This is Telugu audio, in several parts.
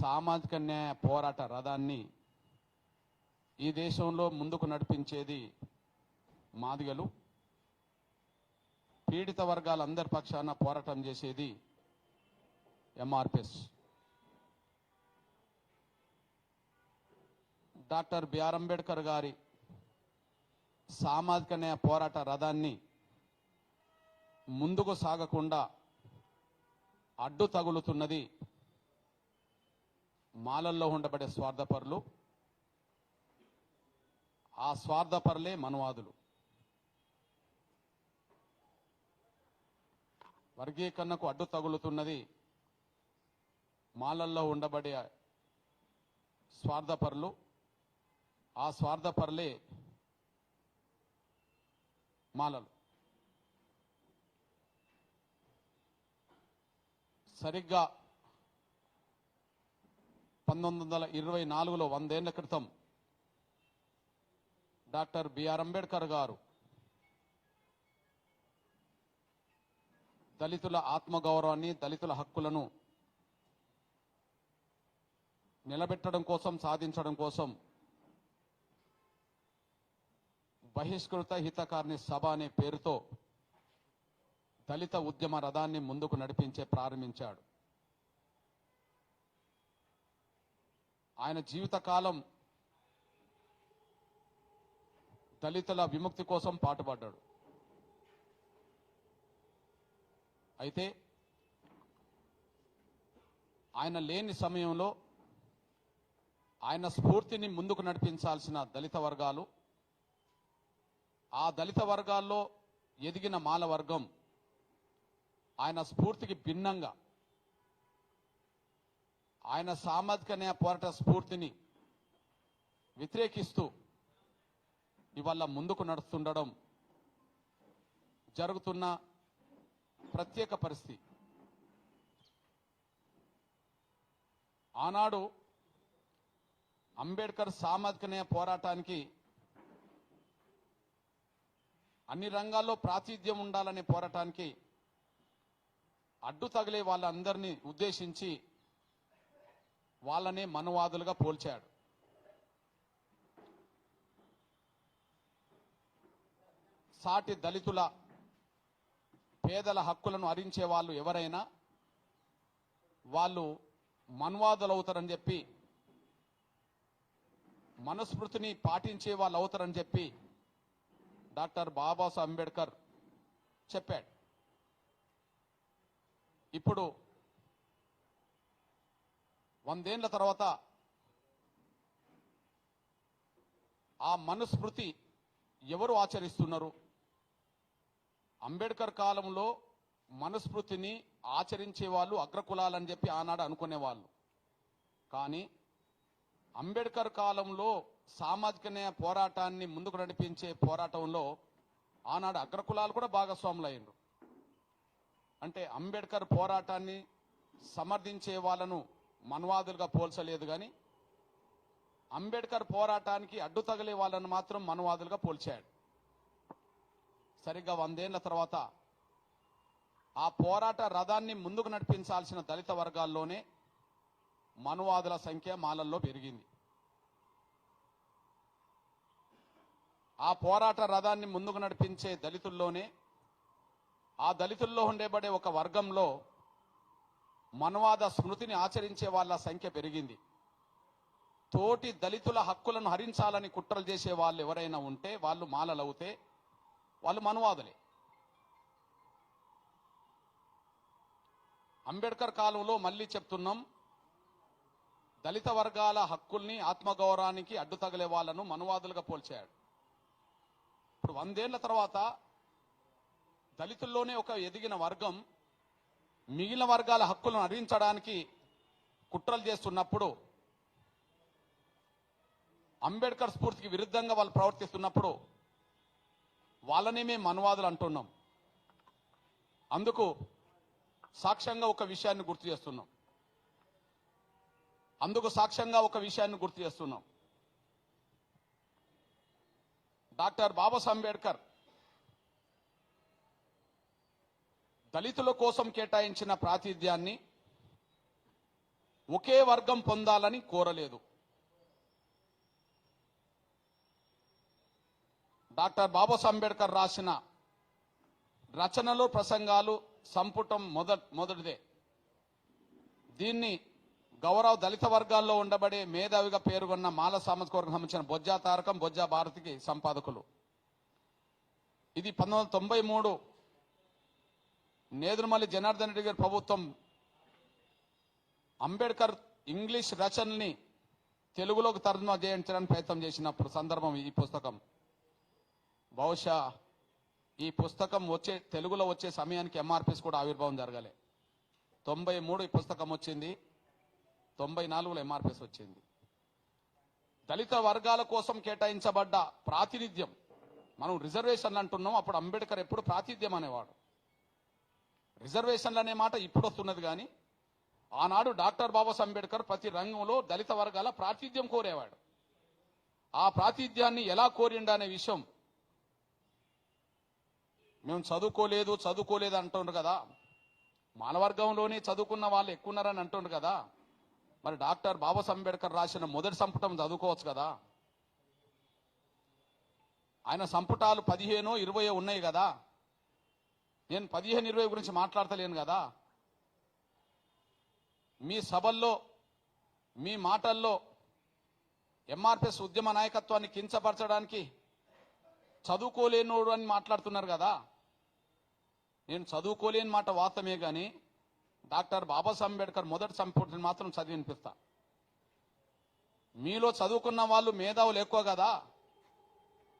సామాజిక న్యాయ పోరాట రథాన్ని ఈ దేశంలో ముందుకు నడిపించేది మాదిగలు. పీడిత వర్గాలందరి పక్షాన పోరాటం చేసేది ఎంఆర్పిఎస్. డాక్టర్ బిఆర్ అంబేద్కర్ గారి సామాజిక న్యాయ పోరాట రథాన్ని ముందుకు సాగకుండా అడ్డు తగులుతున్నది మాలల్లో ఉండబడే స్వార్థపరులు. ఆ స్వార్థపరులే మనువాదులు. వర్గీకరణకు అడ్డు తగులుతున్నది మాలల్లో ఉండబడే స్వార్థపరులు. ఆ స్వార్థపరులే మాలలు. సరిగ్గా పంతొమ్మిది వందల ఇరవై నాలుగులో వందేళ్ళ క్రితం డాక్టర్ బిఆర్ అంబేద్కర్ గారు దళితుల ఆత్మగౌరవాన్ని దళితుల హక్కులను నిలబెట్టడం కోసం సాధించడం కోసం బహిష్కృత హితకారిణి సభ అనే పేరుతో దళిత ఉద్యమ రథాన్ని ముందుకు నడిపించే ప్రారంభించాడు. ఆయన జీవితకాలం దళితుల విముక్తి కోసం పాటుపడ్డాడు. అయితే ఆయన లేని సమయంలో ఆయన స్ఫూర్తిని ముందుకు నడిపించాల్సిన దళిత వర్గాలు ఆ దళిత వర్గాల్లో ఎదిగిన మాల వర్గం ఆయన స్ఫూర్తికి భిన్నంగా ఆయన సామాజిక న్యాయ పోరాట స్ఫూర్తిని వ్యతిరేకిస్తూ ఇవాళ ముందుకు నడుస్తుండడం జరుగుతున్న ప్రత్యేక పరిస్థితి. ఆనాడు అంబేద్కర్ సామాజిక న్యాయ పోరాటానికి అన్ని రంగాల్లో ప్రాతిధ్యం ఉండాలనే పోరాటానికి అడ్డు తగిలే వాళ్ళందరినీ ఉద్దేశించి వాళ్ళనే మనవాదులుగా పోల్చాడు. సాటి దళితుల పేదల హక్కులను హరించే వాళ్ళు ఎవరైనా వాళ్ళు మన్వాదులు అవుతారని చెప్పి మనుస్మృతిని పాటించే వాళ్ళు అవుతారని చెప్పి డాక్టర్ బాబాసాహెబ్ అంబేద్కర్ చెప్పాడు. ఇప్పుడు వందేళ్ళ తర్వాత ఆ మనుస్మృతి ఎవరు ఆచరిస్తున్నారు? అంబేద్కర్ కాలంలో మనుస్మృతిని ఆచరించే వాళ్ళు అగ్రకులాలని చెప్పి ఆనాడు అనుకునేవాళ్ళు. కానీ అంబేద్కర్ కాలంలో సామాజిక న్యాయ పోరాటాన్ని ముందుకు నడిపించే పోరాటంలో ఆనాడు అగ్రకులాలు కూడా భాగస్వాములు అయ్యారు అంటే అంబేద్కర్ పోరాటాన్ని సమర్థించే వాళ్ళను మన్వాదులుగా పోల్చలేదు కానీ అంబేద్కర్ పోరాటానికి అడ్డు తగిలే వాళ్ళను మాత్రం మనువాదులుగా పోల్చాడు. సరిగ్గా వందేళ్ళ తర్వాత ఆ పోరాట రథాన్ని ముందుకు నడిపించాల్సిన దళిత వర్గాల్లోనే మనువాదుల సంఖ్య మాలల్లో పెరిగింది. ఆ పోరాట రథాన్ని ముందుకు నడిపించే దళితుల్లోనే ఆ దళితుల్లో ఉండేబడే ఒక వర్గంలో మనువాద స్మృతిని ఆచరించే వాళ్ళ సంఖ్య పెరిగింది. తోటి దళితుల హక్కులను హరించాలని కుట్రలు చేసే వాళ్ళు ఎవరైనా ఉంటే వాళ్ళు మాలలవుతే వాళ్ళు మనువాదులే. అంబేద్కర్ కాలంలో మళ్ళీ చెప్తున్నాం దళిత వర్గాల హక్కుల్ని ఆత్మగౌరవానికి అడ్డు తగిలే వాళ్ళను మనువాదులుగా పోల్చాడు. ఇప్పుడు వందేళ్ళ తర్వాత దళితుల్లోనే ఒక ఎదిగిన వర్గం మిగిలిన వర్గాల హక్కులను హరించడానికి కుట్రలు చేస్తున్నప్పుడు అంబేద్కర్ స్ఫూర్తికి విరుద్ధంగా వాళ్ళు ప్రవర్తిస్తున్నప్పుడు వాళ్ళని మేము మనువాదులు అంటున్నాం. అందుకు సాక్ష్యంగా ఒక విషయాన్ని గుర్తు చేస్తున్నాం. అందుకు సాక్ష్యంగా ఒక విషయాన్ని గుర్తు చేస్తున్నాం. డాక్టర్ బాబాసాహెబ్ అంబేద్కర్ దళితుల కోసం కేటాయించిన ప్రాతిధ్యాన్ని ఒకే వర్గం పొందాలని కోరలేదు. డాక్టర్ బాబాసాహెబ్ అంబేద్కర్ రాసిన రచనలు ప్రసంగాలు సంపుటం మొద మొదటిదే. దీన్ని గౌరవ దళిత వర్గాల్లో ఉండబడే మేధావిగా పేరుగొన్న మాల సామాజిక వర్గం సంబంధించిన బొజ్జా తారకం బొజ్జా భారతికి సంపాదకులు. ఇది పంతొమ్మిది వందల తొంభై మూడు నేదురుమల్లి జనార్దన్ రెడ్డి గారి ప్రభుత్వం అంబేద్కర్ ఇంగ్లీష్ రచనల్ని తెలుగులోకి తర్జుమా చేయించడానికి ప్రయత్నం చేసినప్పుడు సందర్భం ఈ పుస్తకం. బహుశా ఈ పుస్తకం వచ్చే తెలుగులో వచ్చే సమయానికి ఎంఆర్పిస్ కూడా ఆవిర్భావం జరగలే. తొంభై మూడు ఈ పుస్తకం వచ్చింది తొంభై నాలుగులో ఎంఆర్పిస్ వచ్చింది. దళిత వర్గాల కోసం కేటాయించబడ్డ ప్రాతినిధ్యం మనం రిజర్వేషన్లు అంటున్నాం అప్పుడు అంబేద్కర్ ఎప్పుడు ప్రాతినిధ్యం అనేవాడు. రిజర్వేషన్లు అనే మాట ఇప్పుడు వస్తున్నది కానీ ఆనాడు డాక్టర్ బాబాసాహెబ్ అంబేద్కర్ ప్రతి రంగంలో దళిత వర్గాల ప్రాతినిధ్యం కోరేవాడు. ఆ ప్రాతినిధ్యాన్ని ఎలా కోరిండు అనే విషయం మేము చదువుకోలేదు చదువుకోలేదు అంటుండ్రు కదా. మానవర్గంలోనే చదువుకున్న వాళ్ళు ఎక్కువ ఉన్నారని అంటుండ్రు కదా. మరి డాక్టర్ బాబాసాహెబ్ అంబేద్కర్ రాసిన మొదటి సంపుటం చదువుకోవచ్చు కదా. ఆయన సంపుటాలు పదిహేనో ఇరవయో ఉన్నాయి కదా. నేను పదిహేను ఇరవై గురించి మాట్లాడతలేను కదా. మీ సభల్లో మీ మాటల్లో ఎంఆర్పిఎస్ ఉద్యమ నాయకత్వాన్ని కించపరచడానికి చదువుకోలేనోడు అని మాట్లాడుతున్నారు కదా. నేను చదువుకోలేని మాట వాస్తవమే కానీ డాక్టర్ బాబాసాహెబ్ అంబేద్కర్ మొదటి సంపుటిని మాత్రం చదివి వినిపిస్తా. మీలో చదువుకున్న వాళ్ళు మేధావులు ఎక్కువ కదా.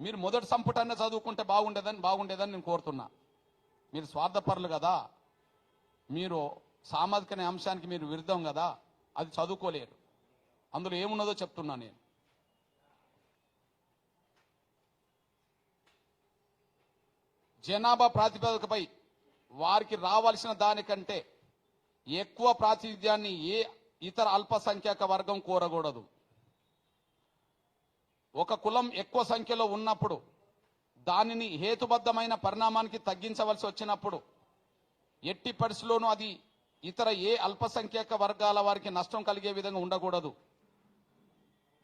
మీరు మొదటి సంపుటాన్ని చదువుకుంటే బాగుండేదని బాగుండేదని నేను కోరుతున్నా. మీరు స్వార్థపరులు కదా. మీరు సామాజిక అనే అంశానికి మీరు విరుద్ధం కదా. అది చదువుకోలేరు. అందులో ఏమున్నదో చెప్తున్నా నేను. జనాభా ప్రాతిపదికపై వారికి రావాల్సిన దానికంటే ఎక్కువ ప్రాతినిధ్యాన్ని ఏ ఇతర అల్పసంఖ్యాక వర్గం కోరకూడదు. ఒక కులం ఎక్కువ సంఖ్యలో ఉన్నప్పుడు దానిని హేతుబద్ధమైన పరిణామానికి తగ్గించవలసి వచ్చినప్పుడు ఎట్టి పరిస్థితుల్లోనూ అది ఇతర ఏ అల్పసంఖ్యాక వర్గాల వారికి నష్టం కలిగే విధంగా ఉండకూడదు.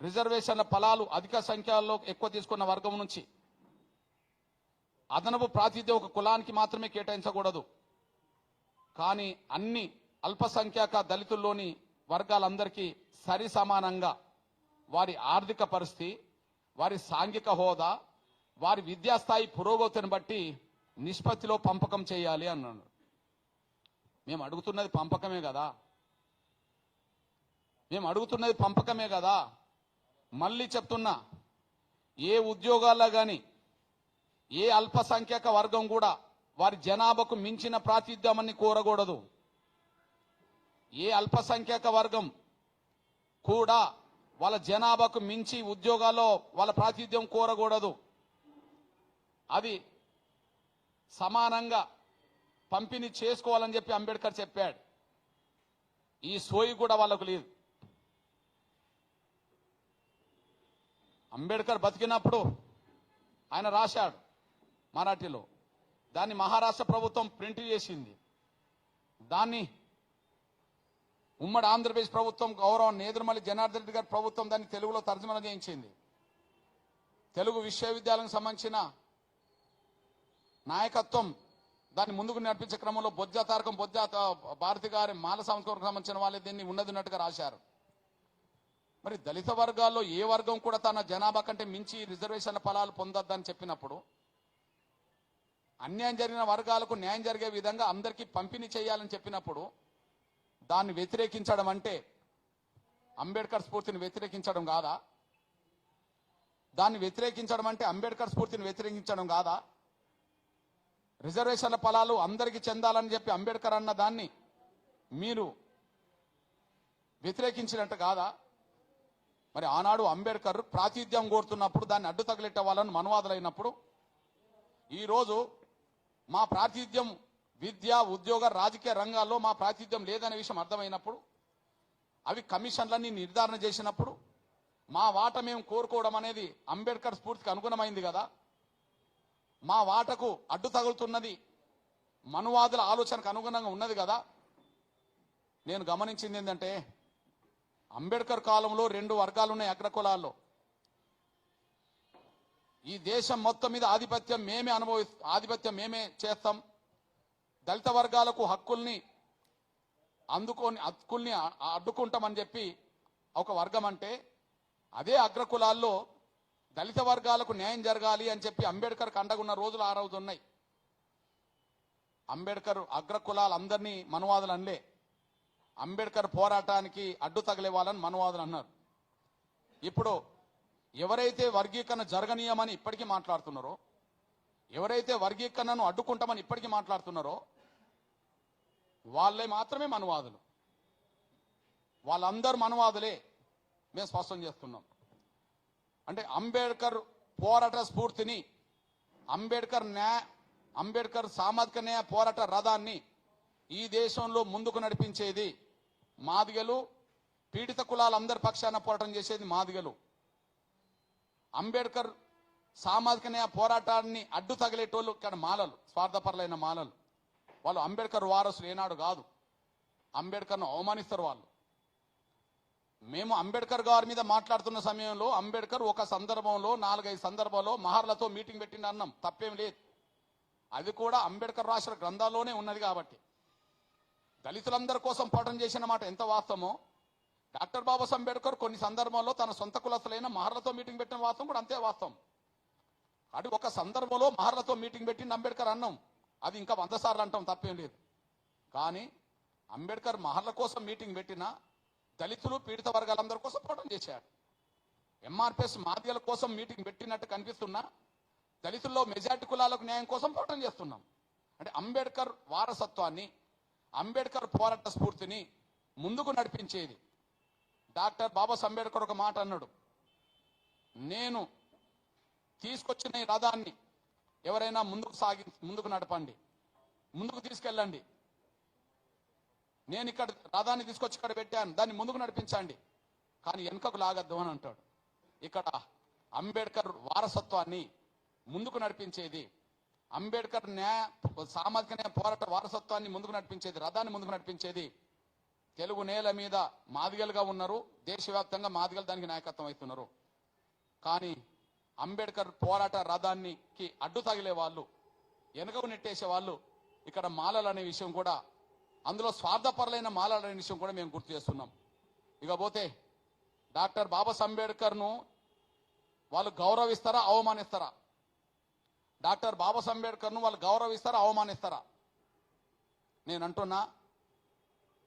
రిజర్వేషన్ల ఫలాలు అధిక సంఖ్యలో ఎక్కువ తీసుకున్న వర్గం నుంచి అదనపు ప్రాతినిధ్యం ఒక కులానికి మాత్రమే కేటాయించకూడదు. కానీ అన్ని అల్పసంఖ్యాక దళితుల్లోని వర్గాలందరికీ సరి సమానంగా వారి ఆర్థిక పరిస్థితి వారి సాంఘిక హోదా వారి విద్యాస్థాయి పురోగతిని బట్టి నిష్పత్తిలో పంపకం చేయాలి అన్నాడు. మేము అడుగుతున్నది పంపకమే కదా. మేము అడుగుతున్నది పంపకమే కదా. మళ్ళీ చెప్తున్నా ఏ ఉద్యోగాల్లో కానీ ఏ అల్పసంఖ్యాక వర్గం కూడా వారి జనాభాకు మించిన ప్రాతినిధ్యాన్ని కోరకూడదు. ఏ అల్పసంఖ్యాక వర్గం కూడా వాళ్ళ జనాభాకు మించి ఉద్యోగాల్లో వాళ్ళ ప్రాతిధ్యం కోరకూడదు. అది సమానంగా పంపిణీ చేసుకోవాలని చెప్పి అంబేద్కర్ చెప్పాడు. ఈ సోయి కూడా వాళ్ళకు లేదు. అంబేద్కర్ బతికినప్పుడు ఆయన రాశాడు మరాఠీలో. దాన్ని మహారాష్ట్ర ప్రభుత్వం ప్రింట్ చేసింది. దాన్ని ఉమ్మడి ఆంధ్రప్రదేశ్ ప్రభుత్వం గౌరవం నేదురుమల్లి జనార్దన్ రెడ్డి గారి ప్రభుత్వం దాన్ని తెలుగులో తర్జుమా చేయించింది. తెలుగు విశ్వవిద్యాలయం సంబంధించిన నాయకత్వం దాన్ని ముందుకు నడిపించే క్రమంలో బొజ్జ తారకం బొజ్జ భారతి గారి మాల సంస్కరణకు సంబంధించిన వాళ్ళే దీన్ని ఉన్నదిన్నట్టుగా రాశారు. మరి దళిత వర్గాల్లో ఏ వర్గం కూడా తన జనాభా కంటే మించి రిజర్వేషన్ల ఫలాలు పొందొద్దని చెప్పినప్పుడు అన్యాయం జరిగిన వర్గాలకు న్యాయం జరిగే విధంగా అందరికీ పంపిణీ చేయాలని చెప్పినప్పుడు దాన్ని వ్యతిరేకించడం అంటే అంబేద్కర్ స్ఫూర్తిని వ్యతిరేకించడం కాదా? దాన్ని వ్యతిరేకించడం అంటే అంబేద్కర్ స్ఫూర్తిని వ్యతిరేకించడం కాదా? రిజర్వేషన్ల ఫలాలు అందరికీ చెందాలని చెప్పి అంబేద్కర్ అన్న దాన్ని మీరు వ్యతిరేకించినట్టు కాదా? మరి ఆనాడు అంబేద్కర్ ప్రాతిధ్యం కోరుతున్నప్పుడు దాన్ని అడ్డు తగిలెట్టే వాళ్ళని మనువాదులైనప్పుడు ఈరోజు మా ప్రాతిధ్యం విద్య ఉద్యోగ రాజకీయ రంగాల్లో మా ప్రాతిధ్యం లేదనే విషయం అర్థమైనప్పుడు అవి కమిషన్లన్నీ నిర్ధారణ చేసినప్పుడు మా వాట మేము కోరుకోవడం అనేది అంబేద్కర్ స్ఫూర్తికి అనుగుణమైంది కదా? మా వాటకు అడ్డు తగులుతున్నది. మనువాదుల ఆలోచనకు అనుగుణంగా ఉన్నది కదా. నేను గమనించింది ఏంటంటే అంబేద్కర్ కాలంలో రెండు వర్గాలు ఉన్నాయి అగ్రకులాల్లో ఈ దేశం మొత్తం మీద ఆధిపత్యం మేమే అనుభవి ఆధిపత్యం మేమే చేస్తాం. దళిత వర్గాలకు హక్కుల్ని అందుకొని హక్కుల్ని అడ్డుకుంటామని చెప్పి ఒక వర్గం అంటే అదే అగ్రకులాల్లో దళిత వర్గాలకు న్యాయం జరగాలి అని చెప్పి అంబేద్కర్ కండగున్న రోజులు ఆ రోజు ఉన్నాయి అంబేద్కర్ అగ్రకులాలందరినీ మనువాదులు అనలే. అంబేద్కర్ పోరాటానికి అడ్డు తగిలే వాళ్ళని మనువాదులు అన్నారు. ఇప్పుడు ఎవరైతే వర్గీకరణ జరగనీయమని ఇప్పటికీ మాట్లాడుతున్నారో ఎవరైతే వర్గీకరణను అడ్డుకుంటామని ఇప్పటికీ మాట్లాడుతున్నారో వాళ్ళే మాత్రమే మనువాదులు. వాళ్ళందరూ మనువాదులే. మేము స్పష్టం చేస్తున్నాం. అంటే అంబేద్కర్ పోరాట స్ఫూర్తిని అంబేద్కర్ న్యాయ అంబేద్కర్ సామాజిక న్యాయ పోరాట రథాన్ని ఈ దేశంలో ముందుకు నడిపించేది మాదిగలు పీడిత కులాలందరి పక్షాన పోరాటం చేసేది మాదిగలు. అంబేద్కర్ సామాజిక న్యాయ పోరాటాన్ని అడ్డు తగిలేటోళ్ళు ఇక్కడ మాలలు స్వార్థపరులైన మాలలు. వాళ్ళు అంబేద్కర్ వారసులు ఏనాడు కాదు. అంబేద్కర్ను అవమానిస్తారు వాళ్ళు. మేము అంబేద్కర్ గారి మీద మాట్లాడుతున్న సమయంలో అంబేద్కర్ ఒక సందర్భంలో నాలుగైదు సందర్భాల్లో మహర్లతో మీటింగ్ పెట్టిండి అన్నాం. తప్పేం లేదు. అది కూడా అంబేద్కర్ రాసిన గ్రంథాల్లోనే ఉన్నది కాబట్టి. దళితులందరి కోసం పోటం చేసిన మాట ఎంత వాస్తవమో డాక్టర్ బాబా అంబేద్కర్ కొన్ని సందర్భాల్లో తన సొంత కులస్తులైన మహర్లతో మీటింగ్ పెట్టిన వాస్తవం కూడా అంతే వాస్తవం. అది ఒక సందర్భంలో మహర్లతో మీటింగ్ పెట్టింది అంబేద్కర్ అన్నాం. అది ఇంకా వంద సార్లు అంటాం తప్పేం లేదు. కానీ అంబేద్కర్ మహర్ల కోసం మీటింగ్ పెట్టినా దళితులు పీడిత వర్గాలందరి కోసం పోటం చేశాడు ఎంఆర్పిఎస్ మాదిగల కోసం మీటింగ్ పెట్టినట్టు కనిపిస్తున్నా దళితుల్లో మెజార్టీ కులాలకు న్యాయం కోసం పోరాటం చేస్తున్నాం. అంటే అంబేద్కర్ వారసత్వాన్ని అంబేద్కర్ పోరాట స్ఫూర్తిని ముందుకు నడిపించేది. డాక్టర్ బాబాస్ అంబేద్కర్ ఒక మాట అన్నాడు. నేను తీసుకొచ్చిన ఈ రథాన్ని ఎవరైనా ముందుకు సాగి ముందుకు నడపండి ముందుకు తీసుకెళ్ళండి. నేను ఇక్కడ రథాన్ని తీసుకొచ్చి ఇక్కడ పెట్టాను దాన్ని ముందుకు నడిపించండి. కానీ వెనుకకు లాగద్దు అని అంటాడు. ఇక్కడ అంబేద్కర్ వారసత్వాన్ని ముందుకు నడిపించేది. అంబేద్కర్ న్యాయ సామాజిక న్యాయ పోరాట వారసత్వాన్ని ముందుకు నడిపించేది రథాన్ని ముందుకు నడిపించేది. తెలుగు నేల మీద మాదిగలుగా ఉన్నారు దేశవ్యాప్తంగా మాదిగలు దానికి నాయకత్వం అవుతున్నారు కానీ అంబేద్కర్ పోరాట రథానికి అడ్డు తగిలే వాళ్ళు వెనుకకు నెట్టేసే వాళ్ళు ఇక్కడ మాలలు అనే విషయం కూడా అందులో స్వార్థపరులైన మాలాడని విషయం కూడా మేము గుర్తు చేస్తున్నాం. ఇకపోతే డాక్టర్ బాబాస్ అంబేద్కర్ను వాళ్ళు గౌరవిస్తారా అవమానిస్తారా? డాక్టర్ బాబాస్ అంబేద్కర్ను వాళ్ళు గౌరవిస్తారా అవమానిస్తారా? నేను అంటున్నా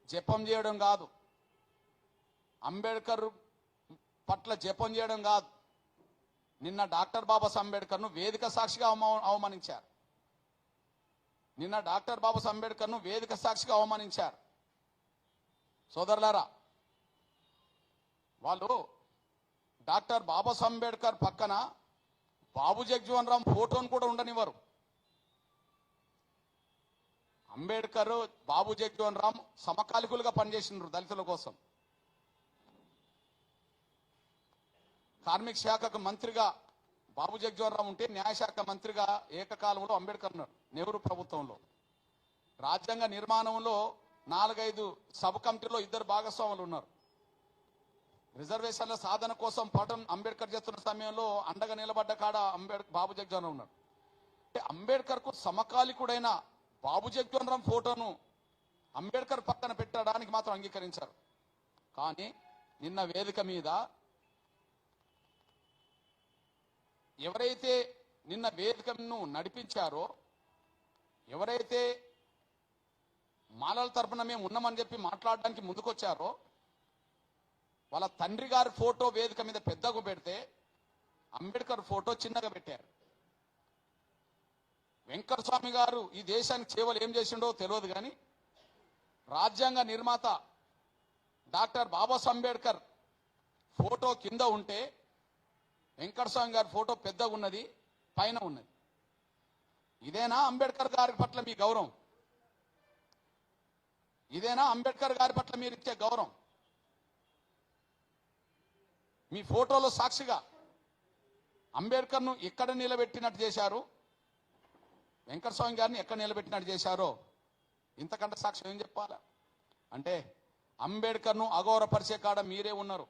జపం చేయడం కాదు. అంబేద్కర్ పట్ల జపం చేయడం కాదు. నిన్న డాక్టర్ బాబాస్ అంబేద్కర్ను వేదిక సాక్షిగా అవమానించారు. నిన్న డాక్టర్ బాబు అంబేద్కర్ను వేదిక సాక్షిగా అవమానించారు. సోదరులారా వాళ్ళు డాక్టర్ బాబా అంబేద్కర్ పక్కన బాబు జగ్జీవన్ రామ్ ఫోటోను కూడా ఉండనివ్వరు. అంబేద్కర్ బాబు జగ్జీవన్ రామ్ సమకాలికులుగా పనిచేసినారు దళితుల కోసం. కార్మిక శాఖకు మంత్రిగా బాబు జగ్జీవన్ రామ్ ఉంటే న్యాయశాఖ మంత్రిగా ఏకకాలంలో అంబేద్కర్ నెహ్రూ ప్రభుత్వంలో. రాజ్యాంగ నిర్మాణంలో నాలుగైదు సబ్ కమిటీలో ఇద్దరు భాగస్వాములు ఉన్నారు. రిజర్వేషన్ల సాధన కోసం పటం అంబేద్కర్ చేస్తున్న సమయంలో అండగా నిలబడ్డ కాడ అంబేద్కర్ బాబు జగ్జీవన్ ఉన్నారు. అంటే అంబేద్కర్కు సమకాలికుడైన బాబు జగ్జీవన్ రామ్ ఫోటోను అంబేద్కర్ పక్కన పెట్టడానికి మాత్రం అంగీకరించారు. కానీ నిన్న వేదిక మీద ఎవరైతే నిన్న వేదికను నడిపించారో ఎవరైతే మాలల తరపున మేము ఉన్నామని చెప్పి మాట్లాడడానికి ముందుకొచ్చారో వాళ్ళ తండ్రి గారి ఫోటో వేదిక మీద పెద్దగా పెడితే అంబేద్కర్ ఫోటో చిన్నగా పెట్టారు. వెంకట స్వామి గారు ఈ దేశానికి సేవలు ఏం చేసిండో తెలియదు కానీ రాజ్యాంగ నిర్మాత డాక్టర్ బాబాసాహెబ్ అంబేద్కర్ ఫోటో కింద ఉంటే వెంకటస్వామి గారి ఫోటో పెద్దగా ఉన్నది పైన ఉన్నది. ఇదేనా అంబేద్కర్ గారి పట్ల మీ గౌరవం? ఇదేనా అంబేద్కర్ గారి పట్ల మీరు ఇచ్చే గౌరవం? మీ ఫోటోలో సాక్షిగా అంబేద్కర్ను ఎక్కడ నిలబెట్టినట్టు చేశారు? వెంకటస్వామి గారిని ఎక్కడ నిలబెట్టినట్టు చేశారో? ఇంతకంటే సాక్ష్యం ఏం చెప్పాలా? అంటే అంబేద్కర్ను అగౌరవపరిచే కాడ మీరే ఉన్నారు.